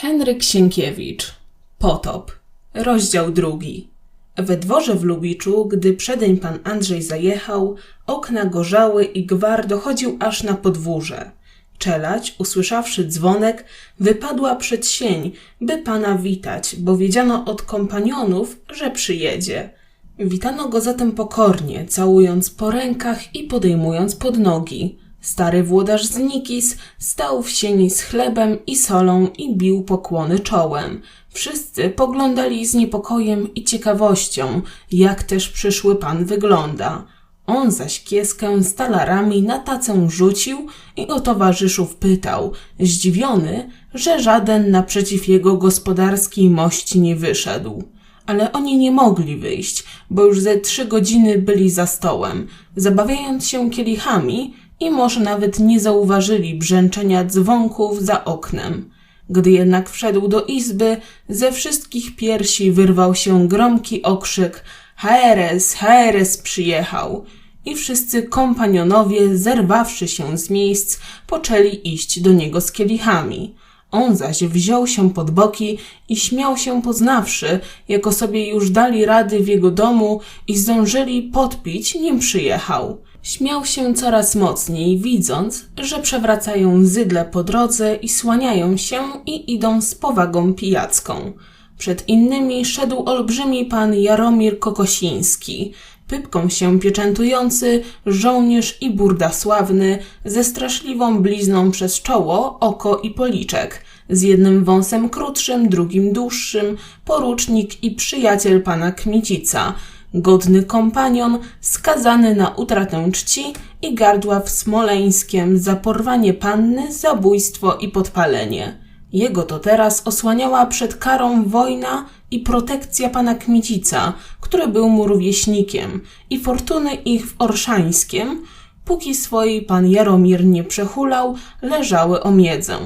Henryk Sienkiewicz Potop Rozdział drugi We dworze w Lubiczu, gdy przedeń pan Andrzej zajechał, okna gorzały i gwar dochodził aż na podwórze. Czelać, usłyszawszy dzwonek, wypadła przed sień, by pana witać, bo wiedziano od kompanionów, że przyjedzie. Witano go zatem pokornie, całując po rękach i podejmując pod nogi. Stary włodarz z Nikis stał w sieni z chlebem i solą i bił pokłony czołem. Wszyscy poglądali z niepokojem i ciekawością, jak też przyszły pan wygląda. On zaś kieskę z talarami na tacę rzucił i o towarzyszów pytał, zdziwiony, że żaden naprzeciw jego gospodarskiej mości nie wyszedł ale oni nie mogli wyjść, bo już ze trzy godziny byli za stołem, zabawiając się kielichami i może nawet nie zauważyli brzęczenia dzwonków za oknem. Gdy jednak wszedł do izby, ze wszystkich piersi wyrwał się gromki okrzyk Heres, Heres przyjechał! I wszyscy kompanionowie, zerwawszy się z miejsc, poczęli iść do niego z kielichami. On zaś wziął się pod boki i śmiał się poznawszy, jako sobie już dali rady w jego domu i zdążyli podpić, nim przyjechał. Śmiał się coraz mocniej, widząc, że przewracają zydle po drodze i słaniają się i idą z powagą pijacką. Przed innymi szedł olbrzymi pan Jaromir Kokosiński, pypką się pieczętujący, żołnierz i burda sławny, ze straszliwą blizną przez czoło, oko i policzek, z jednym wąsem krótszym, drugim dłuższym, porucznik i przyjaciel pana Kmicica, godny kompanion, skazany na utratę czci i gardła w Smoleńskiem za porwanie panny, zabójstwo i podpalenie. Jego to teraz osłaniała przed karą wojna i protekcja pana Kmicica, który był mu rówieśnikiem, i fortuny ich w Orszańskiem, póki swojej pan Jaromir nie przehulał, leżały o miedzę.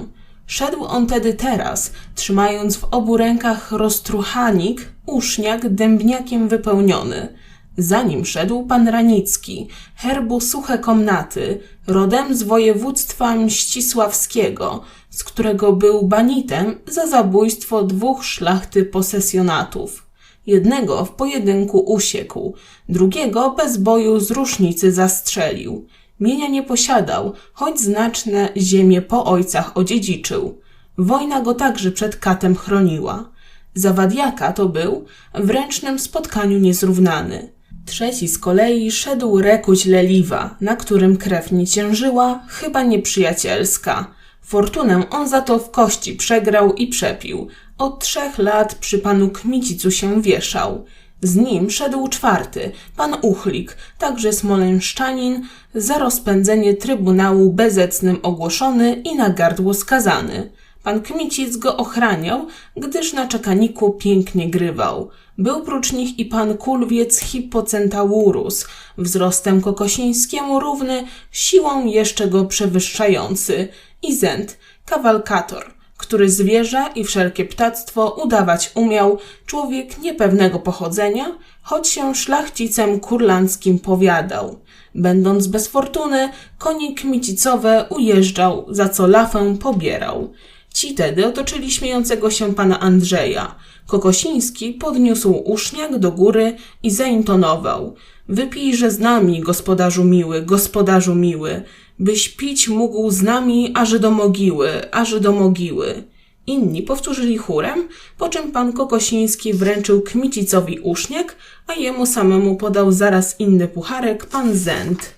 Szedł on tedy teraz, trzymając w obu rękach roztruchanik, uszniak dębniakiem wypełniony. Za nim szedł pan Ranicki, herbu suche komnaty, rodem z województwa mścisławskiego, z którego był banitem za zabójstwo dwóch szlachty posesjonatów. Jednego w pojedynku usiekł, drugiego bez boju z rusznicy zastrzelił. Mienia nie posiadał, choć znaczne ziemie po ojcach odziedziczył. Wojna go także przed katem chroniła. Zawadiaka to był w ręcznym spotkaniu niezrównany. Trzeci z kolei szedł rekuć leliwa, na którym krew nie ciężyła, chyba nieprzyjacielska. Fortunę on za to w kości przegrał i przepił. Od trzech lat przy panu Kmicicu się wieszał. Z nim szedł czwarty, pan Uchlik, także smoleńszczanin, za rozpędzenie trybunału bezecnym ogłoszony i na gardło skazany. Pan Kmicic go ochraniał, gdyż na czekaniku pięknie grywał. Był prócz nich i pan Kulwiec Hippocentaurus, wzrostem kokosińskiemu równy, siłą jeszcze go przewyższający, i Zend, kawalkator, który zwierza i wszelkie ptactwo udawać umiał, człowiek niepewnego pochodzenia, choć się szlachcicem kurlandzkim powiadał. Będąc bez fortuny, konie kmicicowe ujeżdżał, za co lafę pobierał. Ci tedy otoczyli śmiejącego się pana Andrzeja. Kokosiński podniósł uszniak do góry i zaintonował. Wypijże z nami, gospodarzu miły, gospodarzu miły, byś pić mógł z nami aż do mogiły, aż do mogiły. Inni powtórzyli chórem, po czym pan Kokosiński wręczył Kmicicowi uszniak, a jemu samemu podał zaraz inny pucharek pan Zend.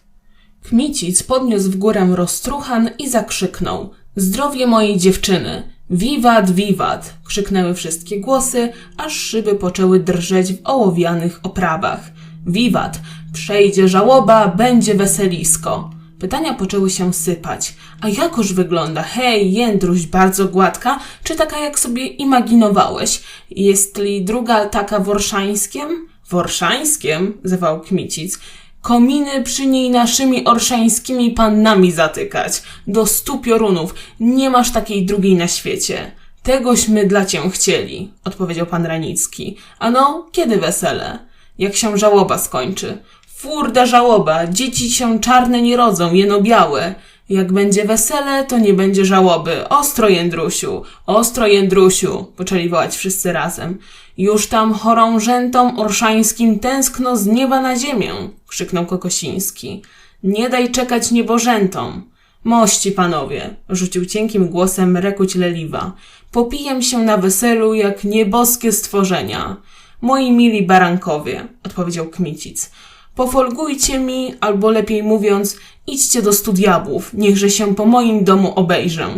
Kmicic podniósł w górę roztruchan i zakrzyknął – Zdrowie mojej dziewczyny! Wiwat, wiwat! krzyknęły wszystkie głosy, aż szyby poczęły drżeć w ołowianych oprawach. Wiwat! Przejdzie żałoba, będzie weselisko! Pytania poczęły się sypać. A jakoż wygląda? Hej, jędruś, bardzo gładka, czy taka jak sobie imaginowałeś? Jest li druga taka w Orszańskiem? W Orszańskiem? zawał Kmicic kominy przy niej naszymi orszańskimi pannami zatykać. Do stu piorunów. Nie masz takiej drugiej na świecie. Tegośmy dla cię chcieli, odpowiedział pan Ranicki. Ano, kiedy wesele? Jak się żałoba skończy. Furda żałoba, dzieci się czarne nie rodzą, jeno białe. Jak będzie wesele, to nie będzie żałoby. Ostro, Jędrusiu! Ostro, Jędrusiu! Poczęli wołać wszyscy razem. Już tam chorążętom orszańskim tęskno z nieba na ziemię! krzyknął Kokosiński. Nie daj czekać niebożętom! Mości panowie! rzucił cienkim głosem Rekuć Leliwa. Popijem się na weselu jak nieboskie stworzenia. Moi mili barankowie, odpowiedział Kmicic. Pofolgujcie mi, albo lepiej mówiąc, idźcie do stu diabłów, niechże się po moim domu obejrzę.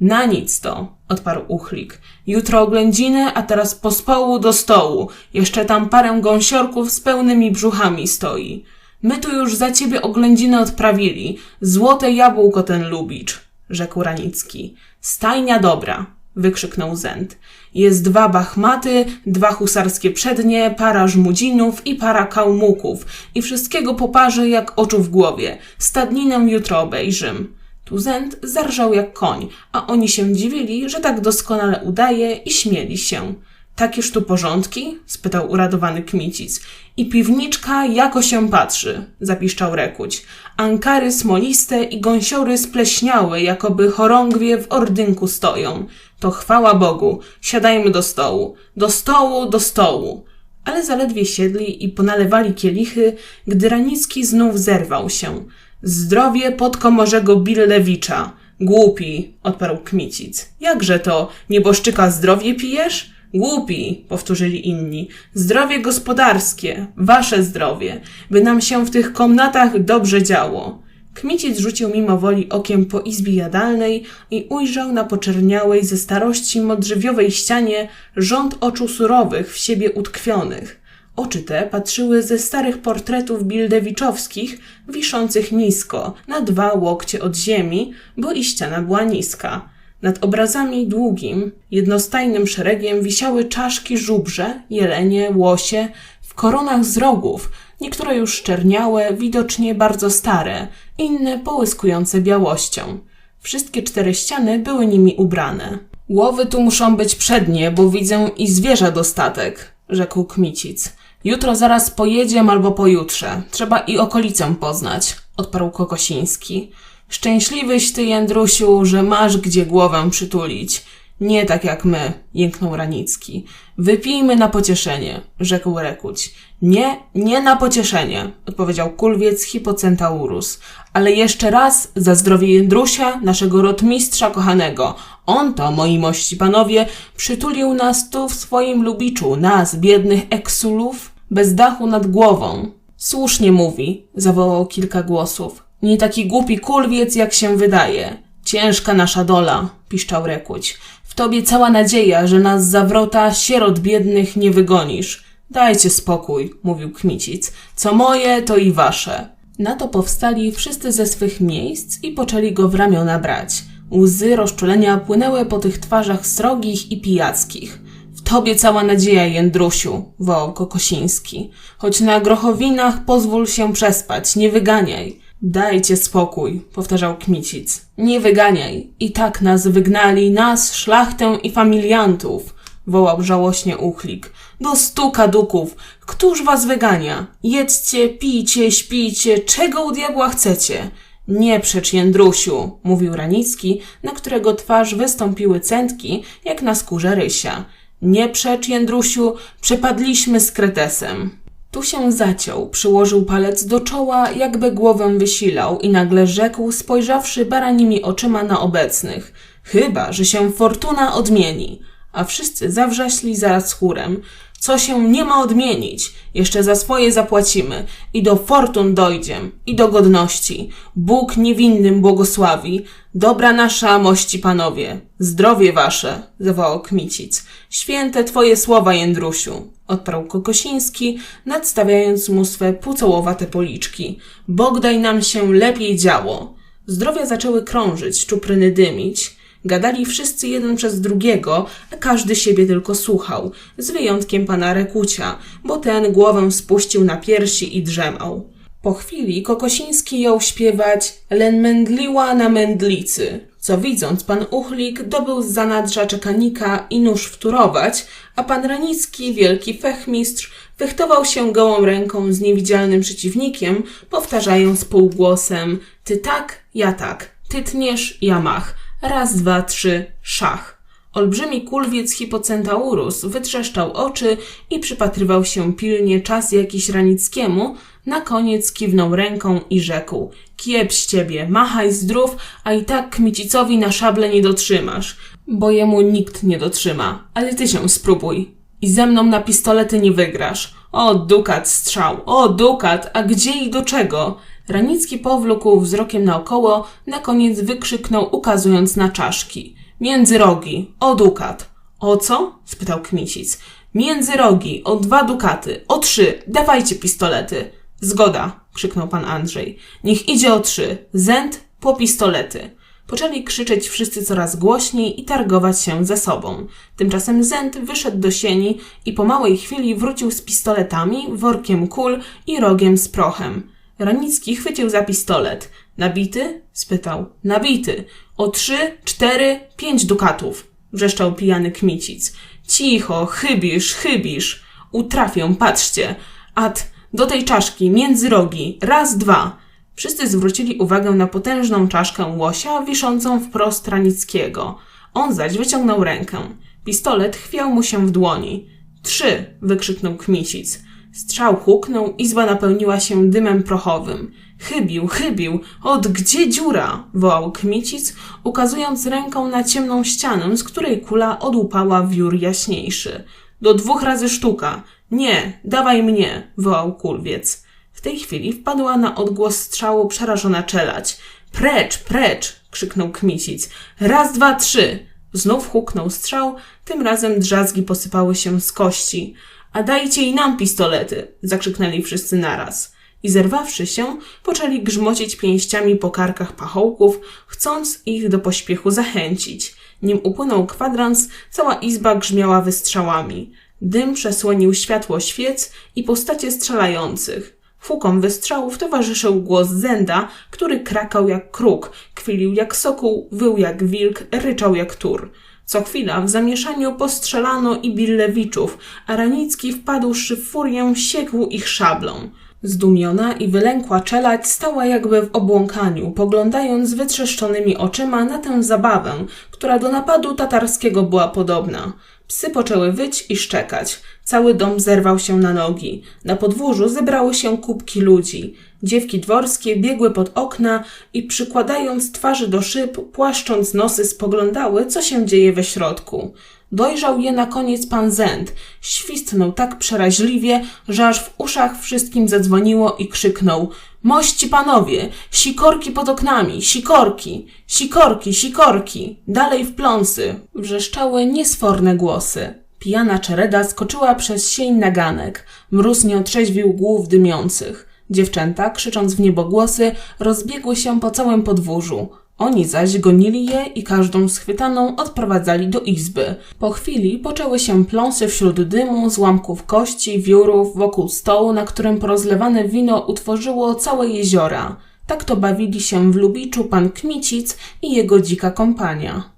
Na nic to, odparł Uchlik. Jutro oględziny, a teraz pospołu do stołu. Jeszcze tam parę gąsiorków z pełnymi brzuchami stoi. My tu już za ciebie oględziny odprawili. Złote jabłko ten lubicz, rzekł Ranicki. Stajnia dobra, wykrzyknął Zend. Jest dwa bachmaty, dwa husarskie przednie, para żmudzinów i para kałmuków i wszystkiego po parze jak oczu w głowie. Stadninę jutro obejrzym. Tu Zend zarżał jak koń, a oni się dziwili, że tak doskonale udaje i śmieli się. Takież tu porządki? spytał uradowany Kmicic. I piwniczka jako się patrzy, zapiszczał Rekuć. Ankary smoliste i gąsiory spleśniałe, jakoby chorągwie w ordynku stoją. To chwała Bogu. Siadajmy do stołu. Do stołu, do stołu. Ale zaledwie siedli i ponalewali kielichy, gdy Ranicki znów zerwał się. Zdrowie podkomorzego Billewicza. Głupi, odparł Kmicic. Jakże to, nieboszczyka zdrowie pijesz? Głupi, powtórzyli inni. Zdrowie gospodarskie, wasze zdrowie, by nam się w tych komnatach dobrze działo. Kmicic rzucił mimo woli okiem po izbie jadalnej i ujrzał na poczerniałej ze starości modrzewiowej ścianie rząd oczu surowych w siebie utkwionych. Oczy te patrzyły ze starych portretów bildewiczowskich, wiszących nisko, na dwa łokcie od ziemi, bo i ściana była niska. Nad obrazami długim, jednostajnym szeregiem wisiały czaszki żubrze, jelenie, łosie, w koronach z rogów, niektóre już szczerniałe, widocznie bardzo stare, inne połyskujące białością. Wszystkie cztery ściany były nimi ubrane. Łowy tu muszą być przednie, bo widzę i zwierza dostatek, rzekł Kmicic. Jutro zaraz pojedziem albo pojutrze. Trzeba i okolicę poznać, odparł Kokosiński. Szczęśliwyś ty, Jędrusiu, że masz gdzie głowę przytulić. Nie tak jak my, jęknął Ranicki. Wypijmy na pocieszenie, rzekł Rekuć. Nie, nie na pocieszenie, odpowiedział kulwiec Hipocentaurus. Ale jeszcze raz za zdrowie Jędrusia, naszego rotmistrza kochanego. On to, moi mości panowie, przytulił nas tu w swoim lubiczu, nas, biednych eksulów, bez dachu nad głową. Słusznie mówi, zawołał kilka głosów. Nie taki głupi kulwiec, jak się wydaje. Ciężka nasza dola, piszczał Rekuć. W tobie cała nadzieja, że nas za wrota sierot biednych nie wygonisz. Dajcie spokój, mówił Kmicic. Co moje, to i wasze. Na to powstali wszyscy ze swych miejsc i poczęli go w ramiona brać. Łzy rozczulenia płynęły po tych twarzach srogich i pijackich. W tobie cała nadzieja, Jędrusiu, wołał Kokosiński. Choć na grochowinach pozwól się przespać, nie wyganiaj. Dajcie spokój, powtarzał Kmicic. Nie wyganiaj. I tak nas wygnali, nas, szlachtę i familiantów, wołał żałośnie Uchlik. Do stu kaduków. Któż was wygania? Jedzcie, pijcie, śpijcie, czego u diabła chcecie? Nie przecz, Jędrusiu, mówił Ranicki, na którego twarz wystąpiły cętki, jak na skórze rysia. Nie przecz, Jędrusiu, przepadliśmy z kretesem. Tu się zaciął, przyłożył palec do czoła, jakby głowę wysilał i nagle rzekł, spojrzawszy baranimi oczyma na obecnych. Chyba, że się fortuna odmieni. A wszyscy zawrzaśli zaraz chórem. Co się nie ma odmienić? Jeszcze za swoje zapłacimy. I do fortun dojdziem, i do godności. Bóg niewinnym błogosławi. Dobra nasza, mości panowie. Zdrowie wasze, zawołał Kmicic. Święte twoje słowa, Jędrusiu, odparł Kokosiński, nadstawiając mu swe pucołowate policzki. Bóg daj nam się lepiej działo. Zdrowia zaczęły krążyć, czupryny dymić. Gadali wszyscy jeden przez drugiego, a każdy siebie tylko słuchał, z wyjątkiem pana Rekucia, bo ten głowę spuścił na piersi i drzemał. Po chwili Kokosiński jął śpiewać Len mędliła na mędlicy, co widząc pan Uchlik dobył z zanadrza czekanika i nóż wturować, a pan Ranicki, wielki fechmistrz, fechtował się gołą ręką z niewidzialnym przeciwnikiem, powtarzając półgłosem ty tak, ja tak, Ty tniesz, ja mach. Raz, dwa, trzy, szach. Olbrzymi kulwiec Hipocentaurus wytrzeszczał oczy i przypatrywał się pilnie czas jakiś Ranickiemu, na koniec kiwnął ręką i rzekł Kiep z ciebie, machaj zdrów, a i tak Kmicicowi na szable nie dotrzymasz, bo jemu nikt nie dotrzyma, ale ty się spróbuj. I ze mną na pistolety nie wygrasz. O, dukat strzał, o, dukat, a gdzie i do czego? Ranicki powlókł wzrokiem naokoło, na koniec wykrzyknął, ukazując na czaszki. Między rogi, o dukat. O co? spytał Kmicic. Między rogi, o dwa dukaty, o trzy, dawajcie pistolety. Zgoda, krzyknął pan Andrzej. Niech idzie o trzy, zęd po pistolety. Poczęli krzyczeć wszyscy coraz głośniej i targować się ze sobą. Tymczasem Zend wyszedł do sieni i po małej chwili wrócił z pistoletami, workiem kul i rogiem z prochem. Ranicki chwycił za pistolet. Nabity? spytał. Nabity. O trzy, cztery, pięć dukatów. Wrzeszczał pijany Kmicic. Cicho, chybisz, chybisz. Utrafię, patrzcie. At, do tej czaszki, między rogi. Raz, dwa. Wszyscy zwrócili uwagę na potężną czaszkę łosia wiszącą wprost Ranickiego. On zaś wyciągnął rękę. Pistolet chwiał mu się w dłoni. Trzy! wykrzyknął Kmicic. Strzał huknął, izba napełniła się dymem prochowym. Chybił, chybił! Od gdzie dziura? wołał Kmicic, ukazując ręką na ciemną ścianę, z której kula odłupała wiór jaśniejszy. Do dwóch razy sztuka. Nie, dawaj mnie, wołał kulwiec. W tej chwili wpadła na odgłos strzału przerażona czelać. Precz, precz! krzyknął Kmicic. Raz, dwa, trzy! Znów huknął strzał, tym razem drzazgi posypały się z kości. A dajcie i nam pistolety! zakrzyknęli wszyscy naraz. I zerwawszy się, poczęli grzmocić pięściami po karkach pachołków, chcąc ich do pośpiechu zachęcić. Nim upłynął kwadrans, cała izba grzmiała wystrzałami. Dym przesłonił światło świec i postacie strzelających. Fukom wystrzałów towarzyszył głos Zenda, który krakał jak kruk, kwilił jak sokół, wył jak wilk, ryczał jak tur. Co chwila w zamieszaniu postrzelano i Billewiczów, a Ranicki wpadłszy w furię siekł ich szablą. Zdumiona i wylękła czelać stała jakby w obłąkaniu, poglądając wytrzeszczonymi oczyma na tę zabawę, która do napadu tatarskiego była podobna. Psy poczęły wyć i szczekać. Cały dom zerwał się na nogi. Na podwórzu zebrały się kubki ludzi. Dziewki dworskie biegły pod okna i przykładając twarzy do szyb, płaszcząc nosy, spoglądały, co się dzieje we środku. Dojrzał je na koniec pan Zend. Świstnął tak przeraźliwie, że aż w uszach wszystkim zadzwoniło i krzyknął Mości panowie, sikorki pod oknami, sikorki, sikorki, sikorki, dalej w pląsy. Wrzeszczały niesforne głosy. Pijana czereda skoczyła przez sień na ganek. Mróz nie otrzeźwił głów dymiących. Dziewczęta, krzycząc w niebogłosy, rozbiegły się po całym podwórzu. Oni zaś gonili je i każdą schwytaną odprowadzali do izby. Po chwili poczęły się pląsy wśród dymu, złamków kości, wiórów, wokół stołu, na którym porozlewane wino utworzyło całe jeziora. Tak to bawili się w Lubiczu pan Kmicic i jego dzika kompania.